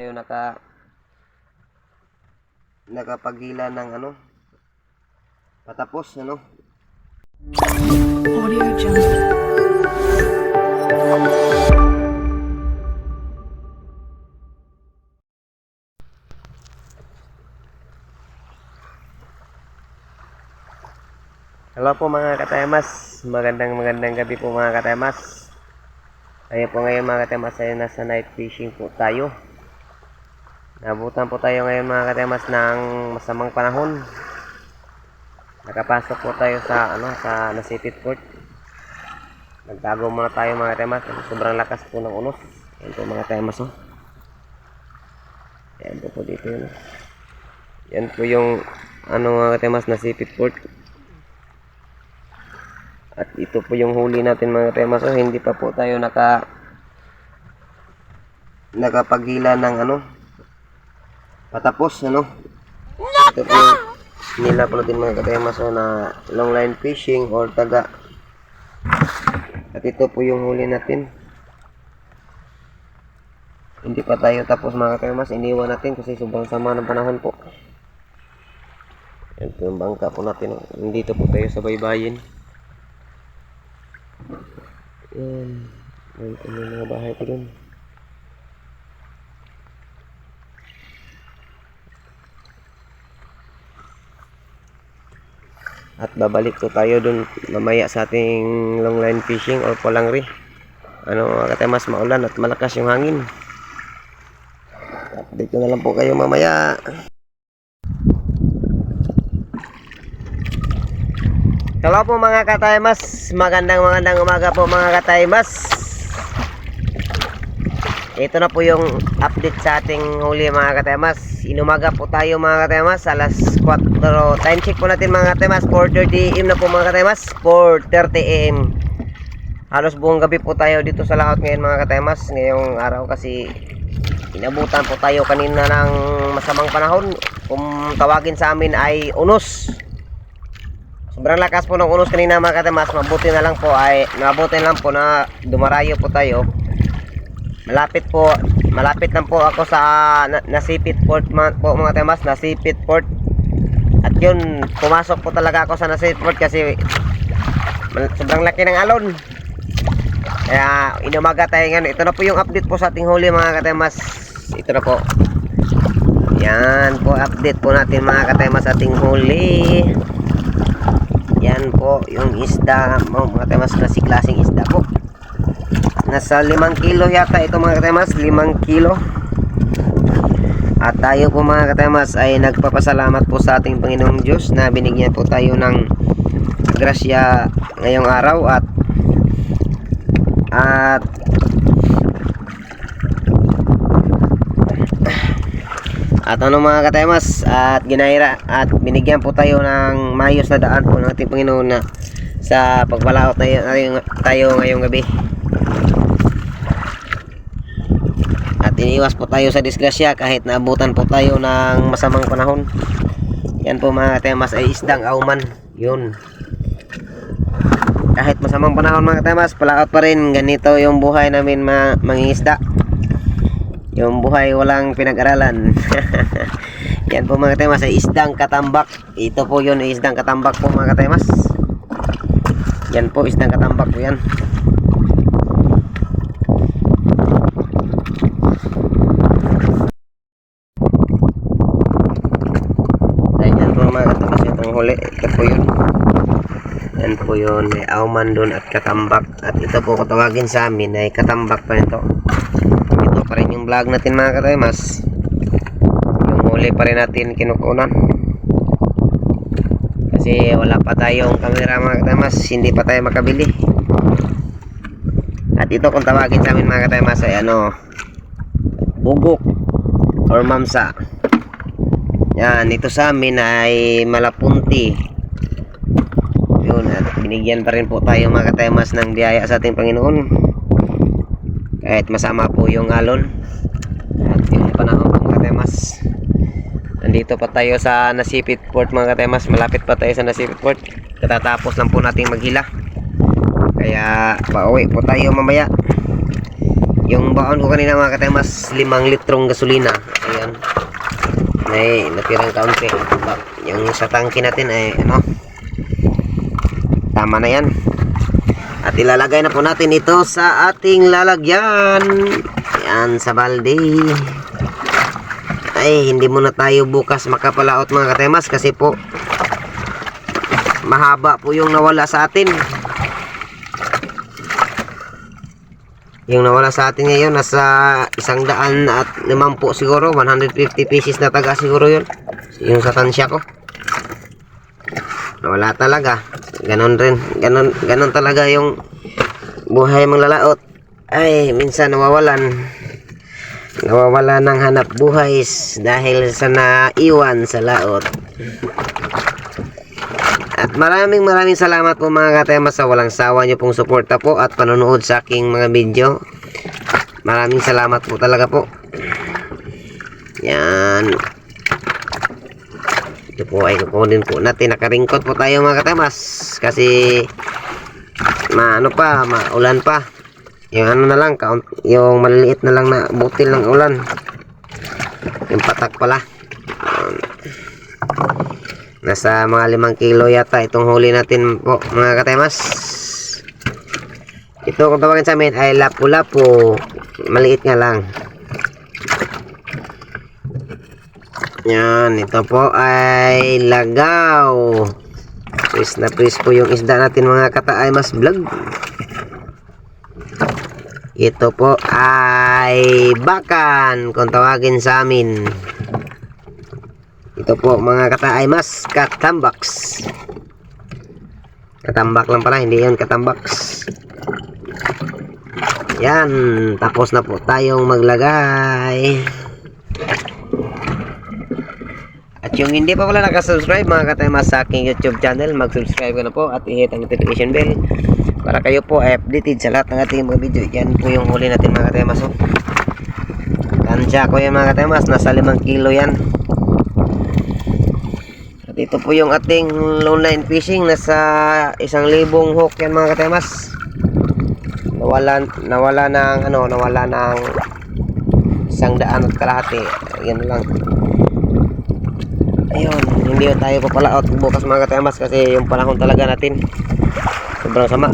tayo naka nakapaghila ng ano patapos ano? Audio Jungle. Hello po mga katemas. Magandang magandang gabi po mga katemas. Tayo po ngayon mga katemas ay nasa night fishing po tayo nabutan po tayo ngayon mga katemas ng masamang panahon. Nakapasok po tayo sa ano sa Nasipit Port nagtago muna tayo mga katemas. Sobrang lakas po ng unos. Yan po mga katemas oh. Yan po po dito yun oh. yan po yung ano mga katemas Nasipit Port at ito po yung huli natin mga katemas oh. Hindi pa po tayo naka nakapaghila ng ano patapos ano? Ito po nila po natin mga katemas oh, na long line fishing or taga. At ito po yung huli natin. Hindi pa tayo tapos mga katemas iniwan natin kasi sobrang sama ng panahon po. Po yung bangka po natin. Nandito po tayo sa baybayin. Yan po yung mga bahay ko dun at babalik po tayo dun mamaya sa ating long line fishing or palangri ano mga katemas maulan at malakas yung hangin. Update na lang po kayo mamaya. Hello po mga kataymas magandang magandang umaga po mga kataymas ito na po yung update sa ating huli mga kataymas inumaga po tayo mga kataymas alas 4 time check po natin mga kataymas 4.30 am na po mga kataymas 4.30 am halos buong gabi po tayo dito sa lahat ngayon mga kataymas ngayong araw kasi inabutan po tayo kanina ng masamang panahon. Kung tawagin sa amin ay unos. Sobrang lakas po ng unos kanina mga kataymas mabuti na lang po ay mabuti lang po na dumarayo po tayo malapit po malapit lang po ako sa na, Nasipit Port po mga temas Nasipit Port at yun pumasok po talaga ako sa Nasipit Port kasi sobrang laki ng alon. Kaya inumaga tayo ngayon. Ito na po yung update po sa ating huli mga katemas. Ito na po. Yan po update po natin mga katemas ating huli. Yan po yung isda mga katemas klasik klaseng isda po Nasa 5 kilo yata ito mga katemas, 5 kilo. At tayo po mga katemas ay nagpapasalamat po sa ating Panginoong Diyos na binigyan po tayo ng grasya ngayong araw at at at ano mga katemas at ginayra at binigyan po tayo ng mayos na daan po ng ating Panginoon na sa pagbalaot na tayo, tayo ngayong gabi at iniwas po tayo sa disgrasya kahit naabutan po tayo ng masamang panahon. Yan po mga temas ay isdang auman. Yun. Kahit masamang panahon mga temas palaot pa rin. Ganito yung buhay namin mga mangingisda yung buhay walang pinag-aralan. Yan po mga temas ay isdang katambak. Ito po yun isdang katambak po mga temas. Yan po isdang katambak po yan Ay, yan po mga huli. Ito po yun. Yan po yun. May auman doon at katambak. At ito po kung tawagin sa amin ay katambak pa ito. Ito pa rin yung vlog natin mga katamas. Yung huli pa rin natin kinukunan. Kasi wala pa tayong camera mga katamas. Hindi pa tayo makabili. At ito kung tawagin sa amin mga katamas ay ano bugok or mamsa. Yan, ito sa amin ay malapunti. Yun, at binigyan pa rin po tayo mga katemas ng biyaya sa ating Panginoon. Kahit masama po yung alon. At yung panahon mga katemas. Nandito pa tayo sa Nasipit Port mga katemas. Malapit pa tayo sa Nasipit Port. Katatapos lang po nating maghila. Kaya pauwi po tayo mamaya. Yung baon ko kanina mga katemas, limang litrong gasolina. Ayan. May natirang kaunti. Yung sa tangke natin ay ano, tama na yan. At ilalagay na po natin ito sa ating lalagyan. Yan, sa balde. Ay, hindi muna tayo bukas makapalaot mga katemas kasi po mahaba po yung nawala sa atin. Yung nawala sa atin ngayon nasa isang daan at limampu siguro 150 pieces na taga siguro yun. Yung sa tansya ko. Nawala talaga. Ganon rin. Ganon, ganon talaga yung buhay mga lalaot. Ay minsan nawawalan. Nawawala ng hanap buhay dahil sa naiwan sa laot at maraming maraming salamat po mga katemas sa walang sawa nyo pong suporta po at panonood sa aking mga video. Maraming salamat po talaga po. Yan. Ito po ay kukunin po natin. Nakaringkot po tayo mga katemas. Kasi maano pa, maulan pa. Yung ano na lang, yung maliliit na lang na butil ng ulan. Yung patak pala. Nasa mga limang kilo yata itong huli natin po mga katemas. Ito kung tawagin sa amin ay lapu-lapu. Maliit nga lang. Yan, ito po ay lagaw. Pris na pris po yung isda natin mga kataay mas vlog. Ito po ay bakan kung tawagin sa amin. Ito po mga kata ay mas katambaks. Katambak lang pala, hindi yun katambaks. Yan, tapos na po tayong maglagay. At yung hindi pa pala nakasubscribe mga kataymas sa aking YouTube channel, mag-subscribe ka na po at i-hit ang notification bell para kayo po ay updated sa lahat ng ating mga video. Yan po yung huli natin mga kataymas. Oh. Tansya ko yan mga kataymas, nasa 5 kilo yan. At ito po yung ating lone line fishing nasa isang libong hook yan mga katemas. Nawala nawala ng ano, nawala ng isang daan at kalahati. Yan lang. Ayun, hindi tayo papalaot bukas mga katemas kasi yung panahon talaga natin sobrang sama.